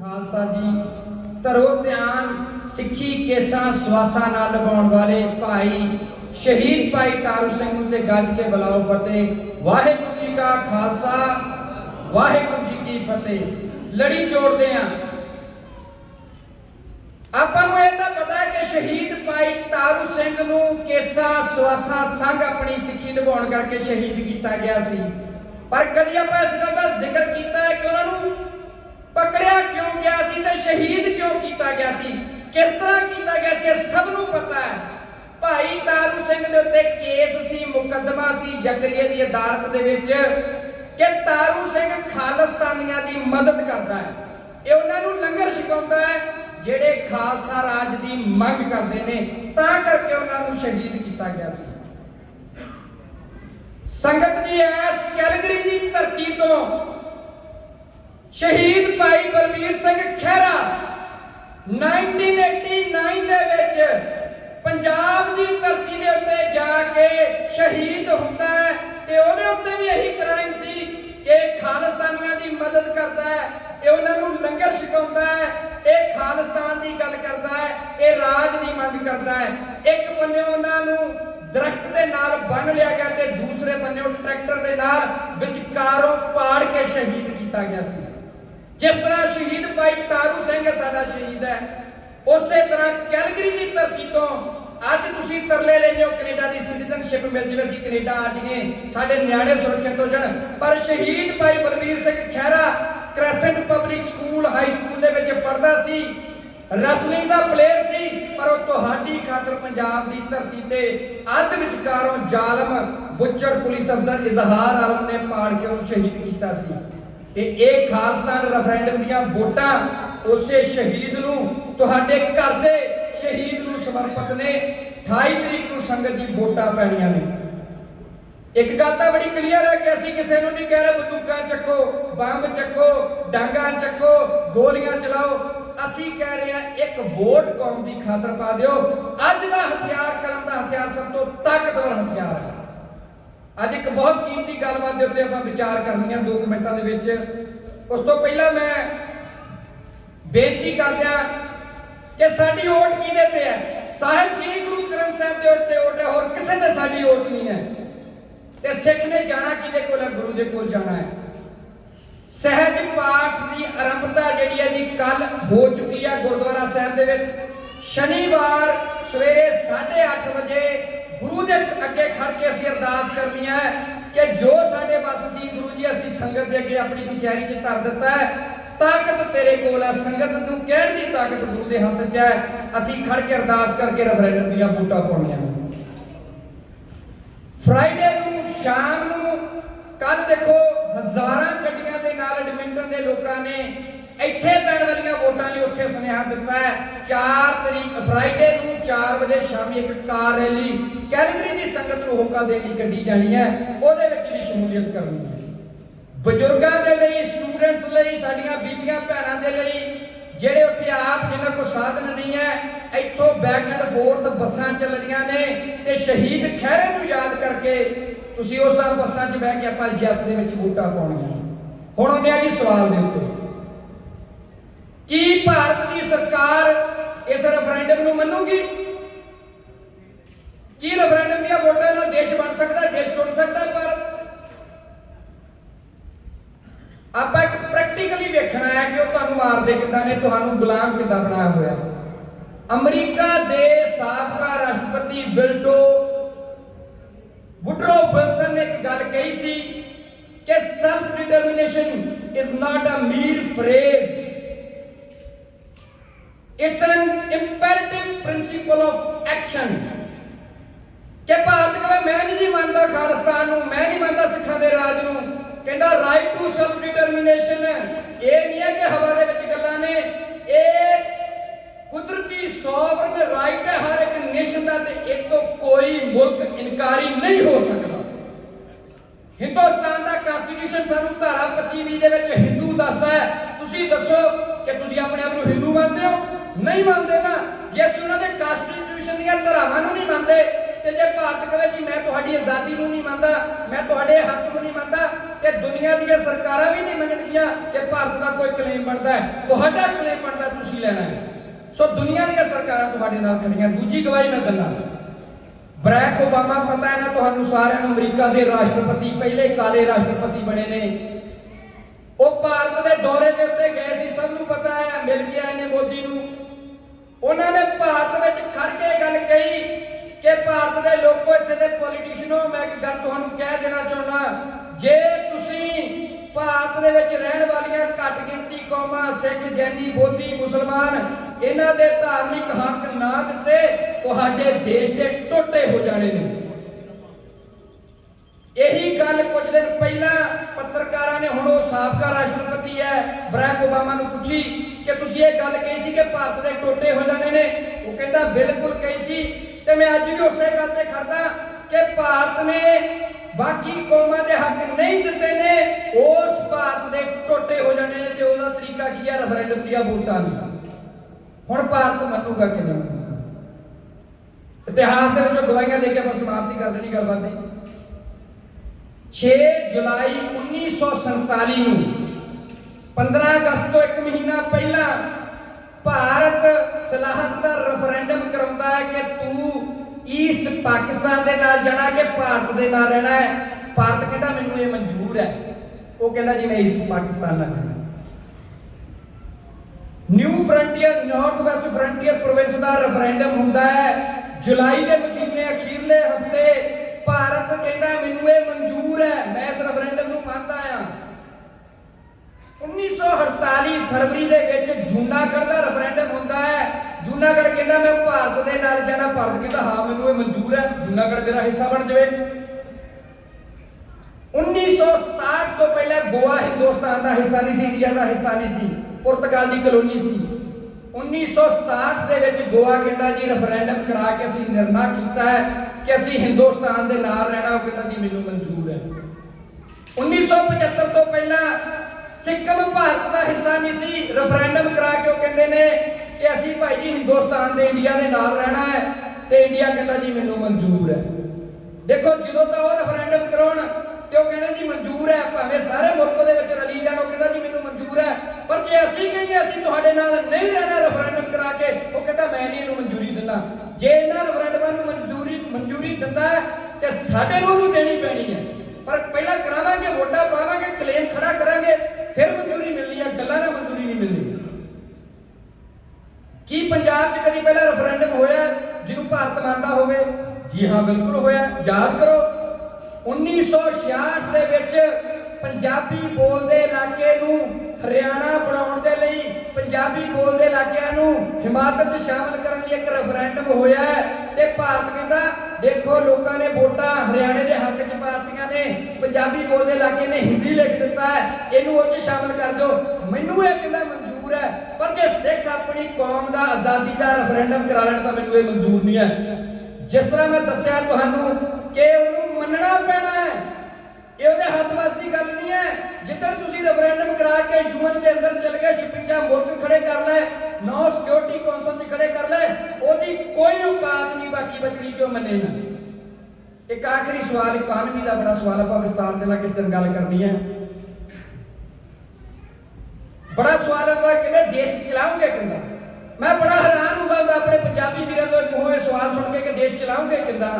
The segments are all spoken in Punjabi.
ਖਾਲਸਾ ਜੀ, ਧਰੋ ਧਿਆਨ, ਸਿੱਖੀ, ਕੇਸਾਂ, ਸਵਾਸਾਂ ਨਾਲ ਨਿਭਾਉਣ ਵਾਲੇ ਭਾਈ ਸ਼ਹੀਦ ਭਾਈ ਤਾਰੂ ਸਿੰਘ ਨੂੰ ਤੇ ਗੱਜ ਕੇ ਬੁਲਾਓ ਫਤਿਹ। ਵਾਹਿਗੁਰੂ ਜੀ ਕਾ ਖਾਲਸਾ, ਵਾਹਿਗੁਰੂ ਜੀ ਕੀ ਫਤਿਹ। ਲੜੀ ਜੋੜਦੇ ਆਂ ਆਪਾਂ ਨੂੰ ਇਹ ਤਾਂ ਪਤਾ ਹੈ ਕਿ ਸ਼ਹੀਦ ਭਾਈ ਤਾਰੂ ਸਿੰਘ ਨੂੰ ਕੇਸਾਂ, ਸਵਾਸਾਂ, ਸੰਗ ਆਪਣੀ ਸਿੱਖੀ ਨਿਭਾਉਣ ਕਰਕੇ ਸ਼ਹੀਦ ਕੀਤਾ ਗਿਆ ਸੀ। ਪਰ ਕਦੀ ਆਪਾਂ ਇਸ ਗੱਲ ਦਾ ਜ਼ਿਕਰ ਕੀਤਾ ਹੈ ਕਿ ਉਹਨਾਂ ਨੂੰ ਪਕੜਿਆ ਕਿਉਂ ਗਿਆ ਸੀ ਤੇ ਸ਼ਹੀਦ ਕਿਉਂ ਕੀਤਾ ਗਿਆ ਸੀ? ਕਿਸ ਤਰ੍ਹਾਂ ਕੀਤਾ ਗਿਆ ਸੀ ਇਹ ਸਭ ਨੂੰ ਪਤਾ ਹੈ। ਭਾਈ ਤਾਰੂ ਸਿੰਘ ਦੇ ਉੱਤੇ ਕੇਸ ਸੀ, ਮੁਕੱਦਮਾ ਸੀ ਜ਼ਕਰੀਆ ਦੀ ਅਦਾਲਤ ਦੇ ਵਿੱਚ ਕਿ ਤਾਰੂ ਸਿੰਘ ਖਾਲਸਤਾਨੀਆਂ ਦੀ ਮਦਦ ਕਰਦਾ ਹੈ। ਇਹ ਉਹਨਾਂ ਨੂੰ ਲੰਗਰ ਛਕਾਉਂਦਾ ਹੈ, ਜਿਹੜੇ ਖਾਲਸਾ ਰਾਜ ਦੀ ਮੰਗ ਕਰਦੇ ਨੇ। ਤਾਂ ਕਰਕੇ ਉਹਨਾਂ ਨੂੰ ਸ਼ਹੀਦ ਕੀਤਾ ਗਿਆ ਸੀ। ਸੰਗਤ ਜੀ ਐਸ ਕੈਲਗਰੀ ਦੀ ਧਰਤੀ ਤੋਂ ਸ਼ਹੀਦ ਭਾਈ ਬਲਵੀਰ ਸਿੰਘ ਖਹਿਰਾ 1989 ਦੇ ਵਿੱਚ ਪੰਜਾਬ ਦੀ ਧਰਤੀ ਦੇ ਉੱਤੇ ਜਾ ਕੇ ਸ਼ਹੀਦ ਹੁੰਦਾ ਹੈ ਤੇ ਉਹਦੇ ਉੱਤੇ ਵੀ ਇਹੀ ਕ੍ਰਾਈਮ ਸੀ ਕਿ ਖਾਲਸਤਾਨੀਆਂ ਦੀ ਮਦਦ ਕਰਦਾ ਹੈ, ਇਹ ਉਹਨਾਂ ਨੂੰ ਲੰਗਰ ਛਕਾਉਂਦਾ ਹੈ, ਇਹ ਖਾਲਿਸਤਾਨ ਦੀ ਗੱਲ ਕਰਦਾ ਹੈ, ਇਹ ਰਾਜ ਦੀ ਮੰਗ ਕਰਦਾ ਹੈ। ਇੱਕ ਬੰਨੇ ਉਹਨਾਂ ਨੂੰ ਦਰਖਤ ਦੇ ਨਾਲ ਬੰਨ ਲਿਆ ਗਿਆ ਤੇ ਦੂਸਰੇ ਬੰਨੇ ਟਰੈਕਟਰ ਦੇ ਨਾਲ ਵਿਚਕਾਰੋਂ ਪਾੜ ਕੇ ਸ਼ਹੀਦ ਕੀਤਾ ਗਿਆ ਸੀ। ਜਿਸ ਤਰ੍ਹਾਂ ਸ਼ਹੀਦ ਭਾਈ ਤਾਰੂ ਸਿੰਘ ਸਾਡਾ ਸ਼ਹੀਦ ਹੈ, ਉਸੇ ਤਰ੍ਹਾਂ ਕੈਲਗਰੀ ਦੀ ਧਰਤੀ ਤੋਂ ਅੱਜ ਤੁਸੀਂ ਤਰਲੇ ਲੈਂਦੇ ਹੋ, ਕੈਨੇਡਾ ਦੀ ਸਿਟੀਜ਼ਨਸ਼ਿਪ ਮਿਲ ਜਵੇ ਅਸੀਂ ਕੈਨੇਡਾ ਆ ਜਾਈਏ, ਸਾਡੇ ਨਿਆਣੇ ਸੁਰੱਖਿਅਤ ਹੋ ਜਾਣ। ਪਰ ਸ਼ਹੀਦ ਭਾਈ Balvir Singh Khaira crescent public school, high school ਦੇ ਵਿੱਚ ਪੜ੍ਹਦਾ ਸੀ, ਰਸਲਿੰਗ ਦਾ ਪਲੇਅਰ ਸੀ, ਪਰ ਉਹ ਤੁਹਾਡੀ ਖਾਤਰ ਪੰਜਾਬ ਦੀ ਧਰਤੀ ਤੇ ਅੱਧ ਵਿਚਕਾਰੋਂ ਜ਼ਾਲਮ, ਬੁੱਚੜ ਪੁਲਿਸ ਅਫਸਰ ਇਜ਼ਹਾਰ ਆਲਮ ਨੇ ਪਾੜ ਕੇ ਉਹਨੂੰ ਸ਼ਹੀਦ ਕੀਤਾ ਸੀ। ਤੇ ਇਹ ਖਾਲਸਤਾਨ ਰੈਫਰੈਂਡਮ ਦੀਆਂ ਵੋਟਾਂ ਉਸੇ ਸ਼ਹੀਦ ਨੂੰ, ਤੁਹਾਡੇ ਘਰ ਦੇ ਸ਼ਹੀਦ ਨੂੰ ਸਮਰਪਿਤ ਨੇ। 28 ਤਰੀਕ ਨੂੰ ਸੰਗਤ ਜੀ ਵੋਟਾਂ ਪੈਣੀਆਂ ਨੇ। ਇੱਕ ਗੱਲ ਤਾਂ ਬੜੀ ਕਲੀਅਰ ਹੈ ਕਿ ਅਸੀਂ ਕਿਸੇ ਨੂੰ ਨਹੀਂ ਕਹਿ ਰਹੇ, ਬੰਦੂਕਾਂ ਚੱਕੋ, ਬੰਬ ਚੱਕੋ, ਡਾਂਗਾ ਚੱਕੋ, ਗੋਲੀਆਂ ਚਲਾਓ। ਅਸੀਂ ਕਹਿ ਰਹੇ ਹਾਂ, ਇੱਕ ਵੋਟ ਕੌਮ ਦੀ ਖਾਤਰ ਪਾ ਦਿਓ। ਅੱਜ ਦਾ ਹਥਿਆਰ ਕਰਨ ਦਾ ਹਥਿਆਰ ਸਭ ਤੋਂ ਤਾਕਤਵਰ ਹਥਿਆਰ ਹੈ। ਅੱਜ ਇੱਕ ਬਹੁਤ ਕੀਮਤੀ ਗੱਲਬਾਤ ਦੇ ਉੱਤੇ ਆਪਾਂ ਵਿਚਾਰ ਕਰਨੀ ਆ 2 ਮਿੰਟਾਂ ਦੇ ਵਿੱਚ। ਉਸ ਤੋਂ ਪਹਿਲਾਂ ਮੈਂ ਬੇਨਤੀ ਕਰਦਿਆਂ ਕਿ ਸਾਡੀ ਓਟ ਕਿਹਦੇ ਤੇ ਹੈ? ਸਾਹਿਬ ਸ੍ਰੀ ਗੁਰੂ ਗ੍ਰੰਥ ਸਾਹਿਬ ਦੇ ਉੱਤੇ ਓਟ ਹੈ ਹੋਰ ਕਿਸੇ ਤੇ ਸਾਡੀ ਓਟ ਨਹੀਂ ਹੈ। ਤੇ ਸਿੱਖ ਨੇ ਜਾਣਾ ਕਿਹਦੇ ਕੋਲ ਹੈ? ਗੁਰੂ ਦੇ ਕੋਲ ਜਾਣਾ ਹੈ। ਸਹਿਜ ਪਾਠ ਦੀ ਆਰੰਭਤਾ ਜਿਹੜੀ ਹੈ ਜੀ ਕੱਲ ਹੋ ਚੁੱਕੀ ਹੈ ਗੁਰਦੁਆਰਾ ਸਾਹਿਬ ਦੇ ਵਿੱਚ। ਸ਼ਨੀਵਾਰ ਸਵੇਰੇ 8:30 ਵਜੇ ਗੁਰੂ ਦੇ ਖੜ ਕੇ ਅਸੀਂ ਅਰਦਾਸ ਕਰਨੀ ਹੈ ਕਿ ਜੋ ਸਾਡੇ ਵੱਸ ਸੀ, ਗੁਰੂ ਜੀ, ਅਸੀਂ ਸੰਗਤ ਦੇ ਅੱਗੇ ਆਪਣੀ ਕਚਹਿਰੀ 'ਚ ਧਰ ਦਿੱਤਾ ਹੈ। ਤਾਕਤ ਤੇਰੇ ਕੋਲ ਹੈ, ਸੰਗਤ ਨੂੰ ਕਹਿਣ ਦੀ ਤਾਕਤ ਗੁਰੂ ਦੇ ਹੱਥ 'ਚ ਹੈ। ਅਸੀਂ ਖੜ ਕੇ ਅਰਦਾਸ ਕਰਕੇ ਰੈਫਰੈਂਡਮ ਦੀਆਂ ਵੋਟਾਂ ਪਾਉਣੀਆਂ ਫਰਾਈਡੇ ਨੂੰ, ਸ਼ਾਮ ਨੂੰ ਕੱਲ ਦੇਖੋ, ਹਜ਼ਾਰਾਂ ਗੱਡੀਆਂ ਦੇ ਨਾਲ ਐਡਮਿੰਟਨ ਦੇ ਲੋਕਾਂ ਨੇ ਇੱਥੇ ਵੋਟਾਂ ਸੁਨੇਹਾ ਦਿੱਤਾ ਹੈ 4 ਤਰੀਕ ਫਰਾਈਡੇ ਨੂੰ 4 ਵਜੇ ਸ਼ਾਮੀ ਇੱਕ ਕਾਰ ਰੈਲੀ। ਕੈਲਗਰੀ ਦੀ ਸੰਗਤ ਨੂੰ ਹੋਕਾ ਦੇਣ ਲਈ ਗੱਡੀ ਜਾਣੀ ਹੈ, ਉਹਦੇ ਵਿੱਚ ਵੀ ਸ਼ਮੂਲੀਅਤ ਕਰਨੀ ਹੈ। ਬਜ਼ੁਰਗਾਂ ਦੇ ਲਈ ਸਟੂਡੈਂਟਸ ਲਈ, ਸਾਡੀਆਂ ਬੀਬੀਆਂ ਭੈਣਾਂ ਦੇ ਲਈ, ਜਿਹੜੇ ਉੱਥੇ ਆਪ ਜਿਨ੍ਹਾਂ ਕੋਲ ਸਾਧਨ ਨਹੀਂ ਹੈ, ਇੱਥੋਂ ਬੈਕ ਐਂਡ ਫੋਰਥ ਬੱਸਾਂ ਚੱਲਣੀਆਂ ਨੇ ਤੇ ਸ਼ਹੀਦ ਖਹਿਰੇ ਨੂੰ ਯਾਦ ਕਰਕੇ ਤੁਸੀਂ ਉਸ ਤਰ੍ਹਾਂ ਬੱਸਾਂ 'ਚ ਬਹਿ ਕੇ ਆਪਾਂ ਯੈਸ ਦੇ ਵਿੱਚ ਵੋਟਾਂ ਪਾਉਣੀਆਂ ਹੁਣ ਆਉਂਦੇ ਆ ਜੀ ਸਵਾਲ ਦੇ ਉੱਤੇ। ਕੀ ਭਾਰਤ ਦੀ ਸਰਕਾਰ ਇਸ ਰੈਫਰੈਂਡਮ ਨੂੰ ਮੰਨੂਗੀ? ਕੀ ਰੈਫਰੈਂਡਮ ਦੀਆਂ ਵੋਟਾਂ ਨਾਲ ਦੇਸ਼ ਬਣ ਸਕਦਾ, ਦੇਸ਼ ਟੁੱਟ ਸਕਦਾ ਪਰ ਆਪਾਂ ਇੱਕ ਪ੍ਰੈਕਟੀਕਲੀ ਵੇਖਣਾ ਹੈ ਕਿ ਉਹ ਤੁਹਾਨੂੰ ਮਾਰਦੇ ਕਿੱਦਾਂ ਨੇ, ਤੁਹਾਨੂੰ ਗੁਲਾਮ ਕਿੱਦਾਂ ਬਣਾਇਆ ਹੋਇਆ। ਅਮਰੀਕਾ ਦੇ ਸਾਬਕਾ ਰਾਸ਼ਟਰਪਤੀ ਵਿਲਡੋ ਵੁਡਰੋ ਵਿਲਸਨ ਨੇ ਇੱਕ ਗੱਲ ਕਹੀ ਸੀ ਕਿ self determination is not a mere phrase it's an imperative principle of action ਕਿ ਭਾਰਤ ਕਹਿੰਦਾ, ਮੈਂ ਨਹੀਂ ਮੰਨਦਾ ਖਾਲਿਸਤਾਨ ਨੂੰ, ਮੈਂ ਨਹੀਂ ਮੰਨਦਾ ਸਿੱਖਾਂ ਦੇ ਰਾਜ ਨੂੰ। ਕਹਿੰਦਾ ਰਾਈਟ ਟੂ ਸੈਲਫ ਡਿਟਰਮੀਨੇਸ਼ਨ ਇਹ ਨਹੀਂ ਹੈ ਕਿ ਹਵਾ ਦੇ ਵਿੱਚ ਗੱਲਾਂ ਨੇ। ਇਹ ਕੁਦਰਤੀ ਸੋਵਰਨ ਰਾਈਟ ਹੈ, ਹਰ ਇੱਕ ਨੇਸ਼ਨ ਦਾ ਤੇ ਇਹ ਤੋਂ ਕੋਈ ਮੁਲਕ ਇਨਕਾਰੀ ਨਹੀਂ ਹੋ ਸਕਦਾ। ਹਿੰਦੁਸਤਾਨ ਦਾ ਕਨਸਟੀਟਿਊਸ਼ਨ ਸਾਨੂੰ ਧਾਰਾ 25 20 ਦੇ ਵਿੱਚ ਹਿੰਦੂ ਦੱਸਦਾ ਹੈ। ਤੁਸੀਂ ਦੱਸੋ ਕਿ ਤੁਸੀਂ ਆਪਣੇ ਆਪ ਨੂੰ ਹਿੰਦੂ ਮੰਨਦੇ ਹੋ? ਨਹੀਂ ਮੰਨਦੇ ਨਾ ਜੇ ਅਸੀਂ ਉਹਨਾਂ ਦੇ ਕਨਸਟੀਟਿਊਸ਼ਨ ਦੀਆਂ ਧਾਰਾਵਾਂ ਨੂੰ ਨਹੀਂ ਮੰਨਦੇ, ਤੇ ਜੇ ਭਾਰਤ ਕਹੇ ਜੀ ਮੈਂ ਤੁਹਾਡੀ ਆਜ਼ਾਦੀ ਨੂੰ ਨਹੀਂ ਮੰਨਦਾ, ਮੈਂ ਤੁਹਾਡੇ ਹੱਕ ਨੂੰ ਨਹੀਂ ਮੰਨਦਾ, ਤੇ ਦੁਨੀਆ ਦੀਆਂ ਸਰਕਾਰਾਂ ਵੀ ਨਹੀਂ ਮੰਨਣਗੀਆਂ ਕਿ ਭਾਰਤ ਦਾ ਕੋਈ ਕਲੇਮ ਬਣਦਾ ਹੈ, ਤੁਹਾਡਾ ਕਲੇਮ ਬਣਦਾ ਤੁਸੀਂ ਲੈਣਾ ਹੈ। ਸੋ ਦੁਨੀਆ ਦੀਆਂ ਸਰਕਾਰਾਂ ਤੁਹਾਡੇ ਨਾਲ ਖੜੀਆਂ ਦੂਜੀ ਗਵਾਹੀ ਮੈਂ ਦਿੰਦਾ ਬਰੈਕ ਓਬਾਮਾ, ਪਤਾ ਹੈ ਨਾ ਤੁਹਾਨੂੰ ਸਾਰਿਆਂ ਨੂੰ ਅਮਰੀਕਾ ਦੇ ਰਾਸ਼ਟਰਪਤੀ, ਪਹਿਲੇ ਕਾਲੇ ਰਾਸ਼ਟਰਪਤੀ ਬਣੇ ਨੇ। ਉਹ ਭਾਰਤ ਦੇ ਦੌਰੇ ਦੇ ਉੱਤੇ ਗਏ ਸੀ, ਸਭ ਨੂੰ ਪਤਾ ਹੈ, ਮਿਲ ਗਿਆ ਇਹਨੇ ਮੋਦੀ ਨੂੰ। ਉਹਨਾਂ ਨੇ ਭਾਰਤ ਵਿੱਚ ਖੜ ਕੇ ਗੱਲ ਕਹੀ ਕਿ ਭਾਰਤ ਦੇ ਲੋਕੋ ਇੱਥੇ ਦੇ ਪੋਲੀਟੀਸ਼ੀਅਨੋ ਮੈਂ ਇੱਕ ਗੱਲ ਤੁਹਾਨੂੰ ਕਹਿ ਦੇਣਾ ਚਾਹੁੰਦਾ, ਜੇ ਤੁਸੀਂ ਭਾਰਤ ਦੇ ਵਿੱਚ ਰਹਿਣ ਵਾਲੀਆਂ ਘੱਟ ਗਿਣਤੀ ਕੌਮਾਂ, ਸਿੱਖ, ਜੈਨੀ, ਬੋਧੀ, ਮੁਸਲਮਾਨ, ਇਹਨਾਂ ਦੇ ਧਾਰਮਿਕ ਹੱਕ ਨਾ ਦਿੱਤੇ, ਤੁਹਾਡੇ ਦੇਸ਼ ਦੇ ਟੋਟੇ ਹੋ ਜਾਣੇ ਨੇ। ਇਹੀ ਗੱਲ ਕੁਝ ਦਿਨ ਪਹਿਲਾਂ ਪੱਤਰਕਾਰਾਂ ਨੇ ਹੁਣ ਉਹ ਸਾਬਕਾ ਰਾਸ਼ਟਰਪਤੀ ਹੈ। ਬਰਾਕ ਓਬਾਮਾ ਨੂੰ ਪੁੱਛੀ ਕਿ ਤੁਸੀਂ ਇਹ ਗੱਲ ਕਹੀ ਸੀ ਕਿ ਭਾਰਤ ਦੇ ਟੋਟੇ ਹੋ ਜਾਣੇ ਨੇ? ਉਹ ਕਹਿੰਦਾ, ਬਿਲਕੁਲ ਕਹੀ ਸੀ। ਤੇ ਮੈਂ ਅੱਜ ਵੀ ਉਸੇ ਗੱਲ ਤੇ ਖੜਦਾ ਕਿ ਭਾਰਤ ਨੇ ਬਾਕੀ ਕੌਮਾਂ ਦੇ ਹੱਕ ਨਹੀਂ ਦਿੱਤੇ ਨੇ, ਉਸ ਭਾਰਤ ਦੇ ਟੋਟੇ ਹੋ ਜਾਣੇ ਨੇ ਤੇ ਉਹਦਾ ਤਰੀਕਾ ਕੀ ਹੈ? ਰੈਫਰੈਂਡਮ ਦੀਆਂ ਵੋਟਾਂ ਦੀ। ਹੁਣ ਭਾਰਤ ਮੰਨੂਗਾ ਕਿ ਨਹੀਂ ਇਤਿਹਾਸ ਦੇ ਵਿੱਚੋਂ ਗਵਾਹੀਆਂ ਦੇ ਕੇ ਆਪਾਂ ਸਮਾਪਤੀ ਕਰ ਦੇਣੀ ਗੱਲਬਾਤ ਦੀ। 6 ਜੁਲਾਈ 1947 ਨੂੰ 15 ਅਗਸਤ ਤੋਂ ਇੱਕ ਮਹੀਨਾ ਪਹਿਲਾਂ ਭਾਰਤ ਸਲਾਹਤ ਦਾ ਰੈਫਰੈਂਡਮ ਕਰਾਉਂਦਾ ਹੈ ਕਿ ਤੂੰ ਈਸਟ ਪਾਕਿਸਤਾਨ ਦੇ ਨਾਲ ਜਾਣਾ ਕਿ ਭਾਰਤ ਦੇ ਨਾਲ ਰਹਿਣਾ ਹੈ। ਭਾਰਤ ਕਹਿੰਦਾ ਮੈਨੂੰ ਇਹ ਮਨਜ਼ੂਰ ਹੈ। ਉਹ ਕਹਿੰਦਾ ਜੀ ਮੈਂ ਈਸਟ ਪਾਕਿਸਤਾਨ ਨਾਲ ਜਾਣਾ। New frontier north west frontier province ਦਾ ਰੈਫਰੈਂਡਮ ਹੁੰਦਾ ਹੈ। ਜੁਲਾਈ ਦੇ ਮਹੀਨੇ ਅਖੀਰਲੇ ਹਫ਼ਤੇ ਭਾਰਤ ਕਹਿੰਦਾ ਮੈਨੂੰ ਇਹ ਮਨਜ਼ੂਰ ਹੈ। ਮੈਂ ਇਸ ਰੈਫਰੈਂਡਮ ਨੂੰ ਮੰਨਦਾ ਆ 1948 ਫਰਵਰੀ ਦੇ ਵਿੱਚ ਜੂਨਾਗੜ੍ਹ ਦਾ ਰੈਫਰੈਂਡਮ ਹੁੰਦਾ ਹੈ। ਜੂਨਾਗੜ੍ਹ ਕਹਿੰਦਾ, ਮੈਂ ਭਾਰਤ ਦੇ ਨਾਲ ਜਾਣਾ, ਭਾਰਤ ਕਹਿੰਦਾ ਹਾਂ ਮੈਨੂੰ ਇਹ ਮਨਜ਼ੂਰ ਹੈ। ਜੂਨਾਗੜ੍ਹ ਮੇਰਾ ਹਿੱਸਾ ਬਣ ਜਾਵੇ। 1967 ਤੋਂ ਪਹਿਲਾਂ ਗੋਆ ਹਿੰਦੁਸਤਾਨ ਦਾ ਹਿੱਸਾ ਨਹੀਂ ਸੀ, ਇੰਡੀਆ ਦਾ ਹਿੱਸਾ ਨਹੀਂ ਸੀ, ਪੁਰਤਗਾਲ ਦੀ ਕਲੋਨੀ ਸੀ। 1967 ਦੇ ਵਿੱਚ ਗੋਆ ਕਹਿੰਦਾ, ਜੀ ਰੈਫਰੈਂਡਮ ਕਰਾ ਕੇ ਅਸੀਂ ਨਿਰਣਾ ਕੀਤਾ ਹੈ ਕਿ ਅਸੀਂ ਹਿੰਦੁਸਤਾਨ ਦੇ ਨਾਲ ਰਹਿਣਾ। ਉਹ ਕਹਿੰਦਾ, ਜੀ, ਮੈਨੂੰ ਮਨਜ਼ੂਰ ਹੈ। 1975 ਤੋਂ ਪਹਿਲਾਂ ਸਿੱਕਮ ਭਾਰਤ ਦਾ ਹਿੱਸਾ ਨਹੀਂ ਸੀ। ਰੈਫਰੈਂਡਮ ਕਰਾ ਕੇ ਉਹ ਕਹਿੰਦੇ ਨੇ ਕਿ ਅਸੀਂ ਭਾਈ ਜੀ ਹਿੰਦੁਸਤਾਨ ਦੇ ਇੰਡੀਆ ਦੇ ਨਾਲ ਰਹਿਣਾ ਹੈ ਤੇ ਇੰਡੀਆ ਕਹਿੰਦਾ ਜੀ ਮੈਨੂੰ ਮਨਜ਼ੂਰ ਹੈ। ਦੇਖੋ ਜਦੋਂ ਤਾਂ ਉਹ ਰੈਫਰੈਂਡਮ ਕਰਾਉਣ ਤੇ ਉਹ ਕਹਿੰਦਾ ਜੀ ਮਨਜ਼ੂਰ ਹੈ, ਭਾਵੇਂ ਸਾਰੇ ਮੁਲਕ ਦੇ ਵਿੱਚ ਰਲੀ ਜਾਣ, ਉਹ ਕਹਿੰਦਾ ਜੀ ਮੈਨੂੰ ਮਨਜ਼ੂਰ ਹੈ। ਪਰ ਜੇ ਅਸੀਂ ਕਹੀਏ ਅਸੀਂ ਤੁਹਾਡੇ ਨਾਲ ਨਹੀਂ ਰਹਿਣਾ ਰੈਫਰੈਂਡਮ ਕਰਾ ਕੇ, ਉਹ ਕਹਿੰਦਾ ਮੈਂ ਨਹੀਂ ਇਹਨੂੰ ਮਨਜ਼ੂਰੀ ਦਿੰਦਾ। ਜੇ ਇਹਨਾਂ ਰੈਫਰੈਂਡਮਾਂ ਨੂੰ ਮਨਜ਼ੂਰੀ ਮਨਜ਼ੂਰੀ ਦਿੰਦਾ ਹੈ, ਤੇ ਸਾਡੇ ਨੂੰ ਉਹਨੂੰ ਦੇਣੀ ਪੈਣੀ ਹੈ। ਪਰ ਪਹਿਲਾਂ ਕਰਾਵਾਂਗੇ, ਵੋਟਾਂ ਪਾਵਾਂਗੇ ਕਲੇਮ ਖੜਾ ਕਰਾਂਗੇ ਫਿਰ ਮਨਜ਼ੂਰੀ ਮਿਲਣੀ ਹੈ ਗੱਲਾਂ ਨਾਲ ਮਨਜ਼ੂਰੀ ਨਹੀਂ ਮਿਲਣੀ ਕੀ ਪੰਜਾਬ ਪਹਿਲਾਂ ਰੈਫਰੈਂਡਮ ਹੋਇਆ, ਜਿਹਨੂੰ ਭਾਰਤ ਮੰਨਦਾ ਹੋਵੇ। ਜੀ ਹਾਂ, ਬਿਲਕੁਲ ਹੋਇਆ। ਯਾਦ ਕਰੋ 1966 ਦੇ ਵਿੱਚ ਪੰਜਾਬੀ ਬੋਲਦੇ ਇਲਾਕੇ ਨੂੰ ਹਰਿਆਣਾ ਬਣਾਉਣ ਦੇ ਲਈ ਪੰਜਾਬੀ ਬੋਲਦੇ ਇਲਾਕਿਆਂ ਨੂੰ ਹਿਮਾਚਲ 'ਚ ਸ਼ਾਮਲ ਕਰਨ ਲਈ ਇੱਕ ਰੈਫਰੈਂਡਮ ਹੋਇਆ ਹੈ। ਤੇ ਭਾਰਤ ਕਹਿੰਦਾ, ਦੇਖੋ, ਲੋਕਾਂ ਨੇ ਵੋਟਾਂ ਹਰਿਆਣੇ ਦੇ ਹੱਕ 'ਚ ਪਾਤੀਆਂ ਨੇ, ਪੰਜਾਬੀ ਬੋਲਦੇ ਇਲਾਕੇ ਨੇ ਹਿੰਦੀ ਲਿਖ ਦਿੱਤਾ ਹੈ, ਇਹਨੂੰ ਉਹ 'ਚ ਸ਼ਾਮਲ ਕਰ ਦਿਓ। ਮੈਨੂੰ ਇਹ ਕਹਿੰਦਾ ਸਿੱਖ ਕੌਮ ਦਾ ਆਜ਼ਾਦੀ ਦਾ ਰੈਫਰੈਂਡਮ ਕਰਾ ਲੈਣ ਤਾਂ ਮੈਨੂੰ ਇਹ ਮਨਜ਼ੂਰ ਨਹੀਂ ਹੈ। ਜਿਸ ਤਰ੍ਹਾਂ ਮੈਂ ਦੱਸਿਆ ਤੁਹਾਨੂੰ ਕਿ ਉਹਨੂੰ ਮੰਨਣਾ ਪੈਣਾ ਹੈ, ਇਹ ਉਹਦੇ ਹੱਥ ਵੱਸ ਦੀ ਗੱਲ ਨਹੀਂ ਹੈ। ਜਿੱਦਣ ਤੁਸੀਂ ਰੈਫਰੈਂਡਮ ਕਰਾ ਕੇ ਯੂਐਨ ਦੇ ਅੰਦਰ ਚਲ ਗਏ, ਛੁਪੀਚਾ ਮੁਲਕ ਖੜੇ ਕਰ ਲੈ ਨੋ ਸਿਕਿਉਰਿਟੀ ਕੌਂਸਲ 'ਚ ਖੜੇ ਕਰ ਲੈ ਉਹਦੀ ਕੋਈ ਔਕਾਤ ਨਹੀਂ ਬਾਕੀ ਬਚਣੀ ਕਿ ਉਹ ਮੰਨੇ ਨਾ। ਇੱਕ ਆਖਰੀ ਸਵਾਲ ਇਕਾਨਮੀ ਦਾ ਬੜਾ ਸਵਾਲ ਆਪਾਂ ਵਿਸਤਾਰ ਦੇ ਨਾਲ ਕਿਸ ਦਿਨ ਗੱਲ ਕਰਨੀ ਹੈ। ਬੜਾ ਸਵਾਲ ਹੁੰਦਾ ਕਹਿੰਦੇ ਦੇਸ਼ ਚਲਾਉਂਗੇ ਕਿੰਨਾ ਮੈਂ ਬੜਾ ਹੈਰਾਨ ਹੁੰਦਾ ਹੁੰਦਾ ਆਪਣੇ ਪੰਜਾਬੀ ਵੀਰਾਂ ਤੋਂ ਇੱਕ ਹੋਏ ਸਵਾਲ ਸੁਣ ਕੇ ਕਿ ਦੇਸ਼ ਚਲਾਉਂਗੇ ਕਿੱਦਾਂ?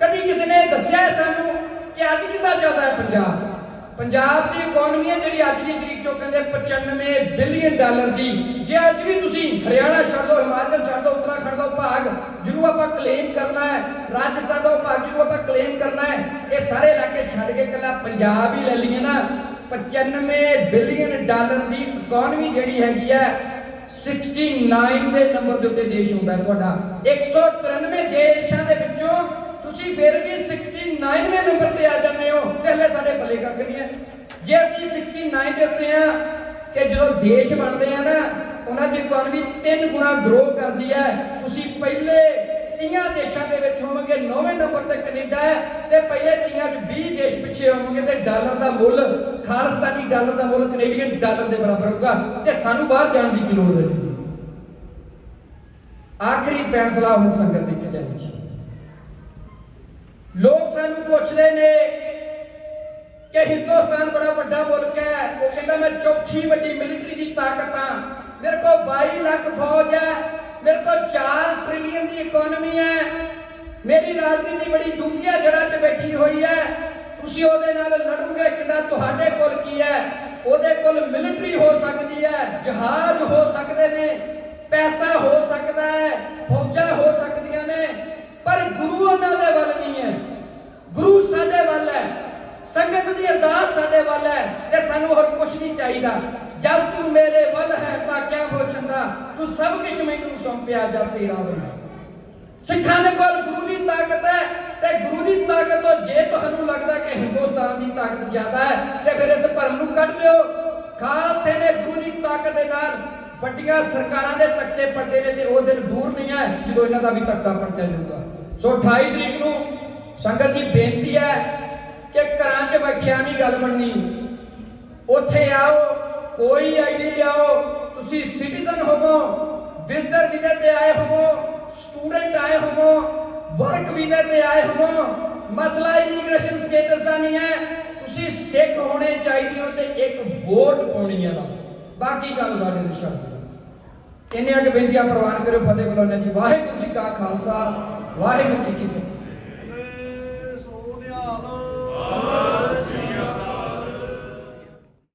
ਕਦੀ ਕਿਸੇ ਨੇ ਦੱਸਿਆ ਸਾਨੂੰ ਕਿ ਅੱਜ ਕਿੱਦਾਂ ਚੱਲਦਾ ਹੈ ਪੰਜਾਬ? ਪੰਜਾਬ ਦੀ ਇਕਨੋਮੀ ਹੈ ਜਿਹੜੀ ਅੱਜ ਦੀ ਤਰੀਕ ਚੋਂ ਕਹਿੰਦੇ 95 ਬਿਲੀਅਨ ਡਾਲਰ ਦੀ। ਜੇ ਅੱਜ ਵੀ ਤੁਸੀਂ ਹਰਿਆਣਾ ਛੱਡ ਦਿਓ ਹਿਮਾਚਲ ਛੱਡ ਦਿਓ ਉੱਤਰਾਖੰਡ ਦਾ ਭਾਗ ਜਿਹਨੂੰ ਆਪਾਂ ਕਲੇਮ ਕਰਨਾ ਹੈ, ਰਾਜਸਥਾਨ ਦਾ ਭਾਗ ਜਿਹਨੂੰ ਆਪਾਂ ਕਲੇਮ ਕਰਨਾ ਹੈ। ਇਹ ਸਾਰੇ ਇਲਾਕੇ ਛੱਡ ਕੇ ਇਕੱਲਾ ਪੰਜਾਬ ਹੀ ਲੈ ਲਈਏ ਨਾ। 95 ਬਿਲੀਅਨ ਡਾਲਰ ਦੀ ਇਕਨੋਮੀ ਜਿਹੜੀ ਹੈਗੀ ਹੈ 69 ਦੇ ਨੰਬਰ ਦੇ ਉੱਤੇ ਦੇਸ਼ ਹੁੰਦਾ ਤੁਹਾਡਾ। 193 ਦੇਸ਼ਾਂ ਦੇ ਵਿੱਚੋਂ ਤੁਸੀਂ ਫਿਰ ਵੀ 69ਵੇਂ ਨੰਬਰ ਤੇ ਆ ਜਾਂਦੇ ਹੋ, ਤੇ ਹਲੇ ਸਾਡੇ ਭਲੇ ਕੱਖ ਨਹੀਂ ਹੈ। ਜੇ ਅਸੀਂ 69 ਦੇ ਉੱਤੇ ਆ ਕਿ ਜਦੋਂ ਦੇਸ਼ ਬਣਦੇ ਆ ਨਾ, ਉਹਨਾਂ ਦੀ ਇਕਨੋਮੀ ਤਿੰਨ ਗੁਣਾ ਗਰੋ ਕਰਦੀ ਹੈ। ਤੁਸੀਂ ਪਹਿਲੇ 30 ਦੇਸ਼ਾਂ ਦੇ ਵਿੱਚ ਹੋਵਾਂਗੇ 9ਵੇਂ ਨੰਬਰ ਤੇ ਕੈਨੇਡਾ ਹੈ ਤੇ ਪਹਿਲੇ 30 ਚ 20 ਦੇਸ਼ ਪਿੱਛੇ ਹੋਵੋਗੇ ਤੇ ਡਾਲਰ ਦਾ ਮੁੱਲ, ਖਾਲਸਤਾਨੀ ਡਾਲਰ ਦਾ ਮੁੱਲ ਕੈਨੇਡੀਅਨ ਡਾਲਰ ਦੇ ਬਰਾਬਰ ਹੋਊਗਾ ਤੇ ਸਾਨੂੰ ਬਾਹਰ ਜਾਣ ਦੀ ਕੀ ਲੋੜ ਰਹੇਗੀ ਆਖਰੀ ਫੈਸਲਾ ਹੁਣ ਸੰਗਤ ਦੀ ਜਾਏਗੀ ਲੋਕ ਸਾਨੂੰ ਪੁੱਛਦੇ ਨੇ ਕਿ ਹਿੰਦੁਸਤਾਨ ਬੜਾ ਵੱਡਾ ਮੁਲਕ ਹੈ, ਉਹ ਕਹਿੰਦਾ ਮੈਂ ਚੌਥੀ ਵੱਡੀ ਮਿਲਟਰੀ ਦੀ ਤਾਕਤ ਹਾਂ। ਮੇਰੇ ਕੋਲ 22 ਲੱਖ ਫੌਜ ਇਕਨੋਮੀ ਹੈ। ਮੇਰੀ ਰਾਜਨੀਤੀ ਬੜੀ ਡੂੰਘੀਆਂ ਜੜ੍ਹਾਂ 'ਚ ਬੈਠੀ ਹੋਈ ਹੈ। ਤੁਸੀਂ ਉਹਦੇ ਨਾਲ ਲੜੋਗੇ ਕਿਦਾਂ ਤੁਹਾਡੇ ਕੋਲ ਕੀ ਹੈ? ਉਹਦੇ ਕੋਲ ਮਿਲਟਰੀ ਹੋ ਸਕਦੀ ਹੈ, ਜਹਾਜ਼ ਹੋ ਸਕਦੇ ਨੇ, ਪੈਸਾ ਹੋ ਸਕਦਾ ਹੈ, ਫੌਜਾਂ ਹੋ ਸਕਦੀਆਂ ਨੇ, ਪਰ ਗੁਰੂ ਉਹਨਾਂ ਦੇ ਵੱਲ ਨਹੀਂ ਹੈ। ਗੁਰੂ ਸਾਡੇ ਵੱਲ ਹੈ, ਸੰਗਤ ਦੀ ਅਰਦਾਸ ਸਾਡੇ ਵੱਲ ਹੈ ਤੇ ਸਾਨੂੰ ਹੋਰ ਕੁਝ ਨਹੀਂ ਚਾਹੀਦਾ। ਜਦ ਤੂੰ ਮੇਰੇ ਵੱਲ ਹੈ ਤਾਂ ਕਿਆ ਹੋ ਚੰਦਾ ਤੂੰ ਸਭ ਕੁਝ ਮੈਨੂੰ ਸੌਂਪਿਆ ਜਾ ਤੇਰਾ ਬੰਦਾ ਸਿੱਖਾਂ ਦੇ ਕੋਲ ਗੁਰੂ ਦੀ ਤਾਕਤ ਹੈ ਤੇ ਗੁਰੂ ਦੀ ਤਾਕਤ ਤੋਂ ਜੇ ਤੁਹਾਨੂੰ ਲੱਗਦਾ ਕਿ ਹਿੰਦੁਸਤਾਨ ਦੀ ਤਾਕਤ ਜ਼ਿਆਦਾ ਹੈ, ਤੇ ਫਿਰ ਇਸ ਭਰਮ ਨੂੰ ਕੱਢ ਦਿਓ। ਖਾਲਸੇ ਨੇ ਗੁਰੂ ਦੀ ਤਾਕਤ ਦੇ ਨਾਲ ਵੱਡੀਆਂ ਸਰਕਾਰਾਂ ਦੇ ਤਖਤੇ ਪੱਟੇ ਨੇ ਤੇ ਉਹ ਦਿਨ ਦੂਰ ਨਹੀਂ ਹੈ ਜਦੋਂ ਇਹਨਾਂ ਦਾ ਵੀ ਤਖਤਾ ਪੱਟਿਆ ਜਾਊਗਾ। ਸੋ 28 ਤਰੀਕ ਨੂੰ ਸੰਗਤ ਜੀ ਬੇਨਤੀ ਹੈ ਕਿ ਘਰਾਂ 'ਚ ਬੈਠਿਆਂ ਨਹੀਂ ਗੱਲ ਮੰਨੀ ਉੱਥੇ ਆਓ, ਕੋਈ ਆਈਡੀ ਲਿਆਓ, ਤੁਸੀਂ ਸਿਟੀਜ਼ਨ ਹੋਵੋ ਵਿਜ਼ਟਰ ਵੀਜ਼ੇ ਤੇ ਆਏ ਹੋਵੋ ਸਟੂਡੈਂਟ ਆਏ ਹੋਵੋ ਵਰਕ ਵੀਜ਼ੇ ਤੇ ਆਏ ਹੋਵੋ, ਮਸਲਾ ਇਮੀਗ੍ਰੇਸ਼ਨ ਸਟੇਟਸ ਦਾ ਨਹੀਂ ਹੈ। ਤੁਸੀਂ ਸਿੱਖ ਹੋਣੇ ਚਾਹੀਦੇ ਹੋ ਤੇ ਇੱਕ ਵੋਟ ਪਾਉਣੀ ਹੈ ਬਸ। ਬਾਕੀ ਗੱਲ ਸਾਡੇ ਦੇ ਛੱਡ ਇੰਨੀਆਂ ਕਿ ਬੇਨਤੀਆਂ ਪ੍ਰਵਾਨ ਕਰਿਓ ਫਤਿਹ ਬੁਲਾਉਣਾ ਜੀ। ਵਾਹਿਗੁਰੂ ਜੀ ਕਾ ਖਾਲਸਾ, ਵਾਹਿਗੁਰੂ ਜੀ ਕੀ ਫਤਿਹ।